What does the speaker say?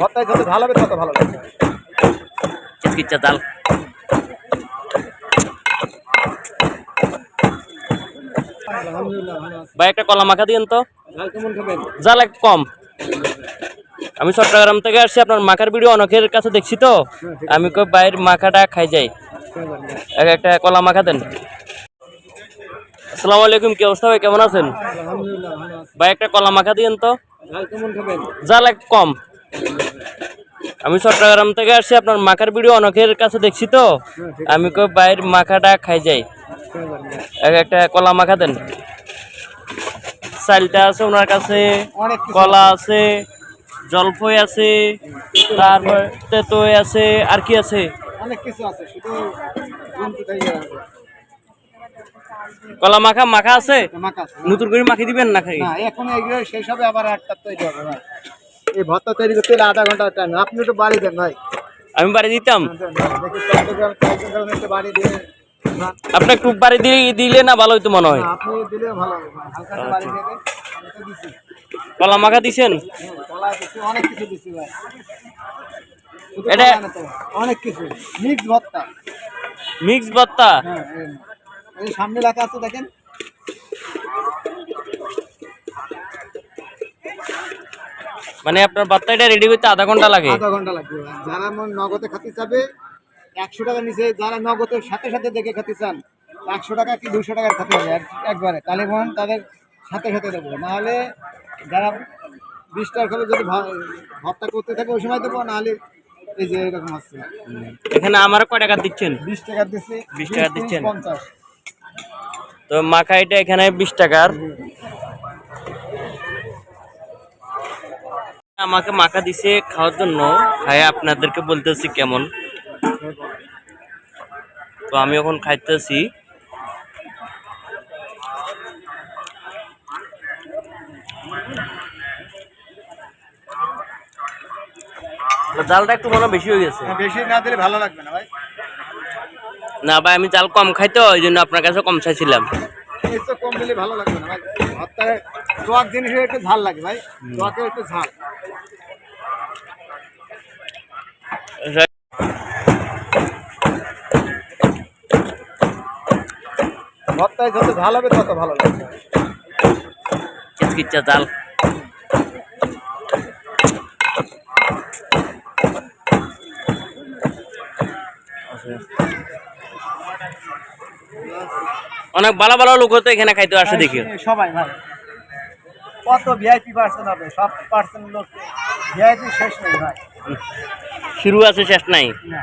ভর্তায় যত ভালো হবে তত ভালো লাগবে চিৎকিচ্ছা আছে ভাই একটা কলা মাখা দিয়েন তো। জাল এক কম। আমি চট্টগ্রাম থেকে আসছি আপনার মাখার ভিডিও অনেকের কাছে দেখছি তো। আমি কই বাইরের মাখাটা খাই যাই। এক একটা কলা মাখা দেন। আসসালামু আলাইকুম কি অবস্থা ভাই? কেমন আছেন? ভাই একটা কলা মাখা দিয়েন তো। জাল এক কম। আমি চট্টগ্রাম থেকে আসছি আপনার মাখার ভিডিও অনেকের কাছে দেখছি তো। আমি কই বাইর মাখাটা খাই যাই। এক একটা কলা মাখা দেন। চালটা আছে ওনার কাছে কলা আছে জলফই আছে তারপর তেতই আছে আর কি আছে? অনেক কিছু আছে শুধু গুনতে থাকলে হবে। কলা মাখা মাখা আছে? নতুন করে মাখি দিবেন না খাই এখন শেষ হবে আবার তৈরি হবে এই ভর্তা তৈরি করতে হলে আধা ঘণ্টা টাইম আপনি একটু বাড়ি দেন ভাই। আমি বাড়ি দিতাম। বাড়ি দিয়ে আপনি একটু বাড়ি দিয়ে দিলে না ভালো হইতো মনে হয়? আপনি দিলে ভালো হবে বাড়ি কলা মাখা দিছেন? অনেক কিছু দিছি ভাই। এটা- অনেক কিছু। মিক্স ভর্তা মিক্স ভর্তা হ্যাঁ এই সামনে লেখা আছে দেখেন। মানে আপনার ভর্তাটা রেডি করতে আধা ঘণ্টা লাগে। আধা ঘণ্টা লাগবে। যারা মন নগদে খাতে চাবে একশো টাকা নিচে যারা নগদের সাথে সাথে দেখে খেতে চান একশো টাকা কি দুশো টাকার খেতে হবে? এক- একবারে। তাহলে মন তাদের সাথে সাথে দেবো। নাহলে যারা বিশ টাকা করে যদি ভ- ভর্তা করতে থাকে ওই সময় দেবো নাহলে এই যে এরকম আসছে এখানে আমার কয় টাকা দিচ্ছেন? বিশ টাকা দিচ্ছে 20 টাকা দিচ্ছেন? পঞ্চাশ। তো মাখাইটা এখানে বিশ টাকার। আমাকে মাখা দিছে খাওয়ার জন্য। খাই আপনাদেরকে বলতেছি কেমন? তো আমি এখন খাইতেছি। জালটা একটু মনে বেশি হয়ে গেছে। বেশি না দিলে ভালো লাগবে না ভাই। না ভাই আমি জাল কম খাইতো ওই জন্য আপনার কাছে কম চাইছিলাম। কম দিলে ভালো লাগবে না ভাই। জিনিসের একটু ঝাল লাগে ভাই। একটু ঝাল। ঝাল হবে তত ভালো লাগবে কিচকিচা জাল অনেক ভালো ভালো লোক তো এখানে খাইতে আসে দেখি। সবাই ভাই কত ভিআইপি পার্সেন্ট হবে সব পার্সেন্ট লোক ভিআইপি শেষ নেই ভাই। শুরু আছে শেষ নাই। না।